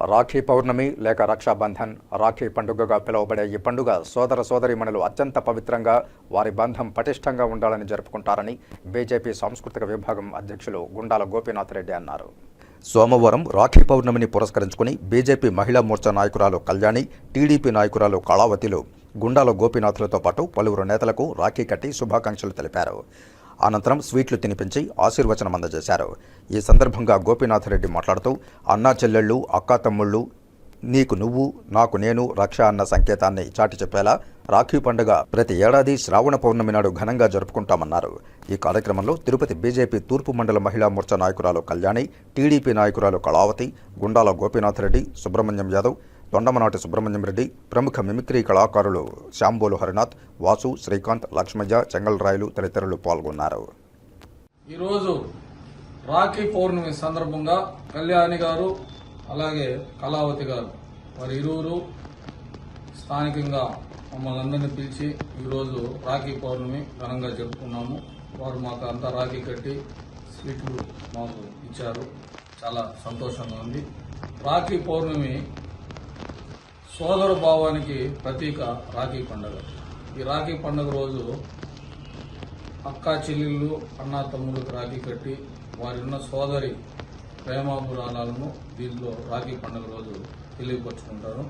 రాఖీ పౌర్ణమి లేక రక్షాబంధన్ రాఖీ పండుగగా పిలువబడే ఈ పండుగ సోదర సోదరిమణులు అత్యంత పవిత్రంగా వారి బంధం పటిష్టంగా ఉండాలని జరుపుకుంటారని బీజేపీ సాంస్కృతిక విభాగం అధ్యక్షులు గుండాల గోపీనాథ్ రెడ్డి అన్నారు. సోమవారం రాఖీ పౌర్ణమిని పురస్కరించుకుని బీజేపీ మహిళా మోర్చా నాయకురాలు కళ్యాణి టీడీపీ నాయకురాలు కళావతిలు గుండాల గోపీనాథులతో పాటు పలువురు నేతలకు రాఖీ కట్టి శుభాకాంక్షలు తెలిపారు. అనంతరం స్వీట్లు తినిపించి ఆశీర్వచనం అందజేశారు. ఈ సందర్భంగా గోపీనాథరెడ్డి మాట్లాడుతూ అన్నా చెల్లెళ్ళు అక్కా తమ్ముళ్ళు నీకు నువ్వు నాకు నేను రక్ష అన్న సంకేతాన్ని చాటి చెప్పేలా రాఖీ పండుగ ప్రతి ఏడాది శ్రావణ పౌర్ణమి నాడు ఘనంగా జరుపుకుంటామన్నారు. ఈ కార్యక్రమంలో తిరుపతి బీజేపీ తూర్పు మండల మహిళా మోర్చా నాయకురాలు కళ్యాణి టీడీపీ నాయకురాలు కళావతి గుండాల గోపీనాథ్ రెడ్డి సుబ్రహ్మణ్యం యాదవ్ దొండమనాటి సుబ్రహ్మణ్యం రెడ్డి ప్రముఖ మిమిక్రీ కళాకారులు శాంబోలు హరినాథ్ వాసు శ్రీకాంత్ లక్ష్మయ్య చెంగల్రాయలు తదితరులు పాల్గొన్నారు. ఈరోజు రాఖీ పౌర్ణమి సందర్భంగా కళ్యాణి గారు అలాగే కళావతి గారు వారి ఇరువురు స్థానికంగా మమ్మల్ని అందరినీ పిలిచి ఈరోజు రాఖీ పౌర్ణమి ఘనంగా జరుపుకున్నాము. వారు మాకు అంతా రాఖీ కట్టి స్వీట్లు మాకు ఇచ్చారు. చాలా సంతోషంగా ఉంది. రాఖీ పౌర్ణమి సోదర భావానికి ప్రతీక రాఖీ పండుగ. ఈ రాఖీ పండుగ రోజు అక్కా చెల్లెళ్ళు అన్నా తమ్ముళ్ళకి రాఖీ కట్టి వారిన్న సోదరి ప్రేమాపురాణాలను దీంట్లో రాఖీ పండుగ రోజు తెలియపరుచుకుంటారు.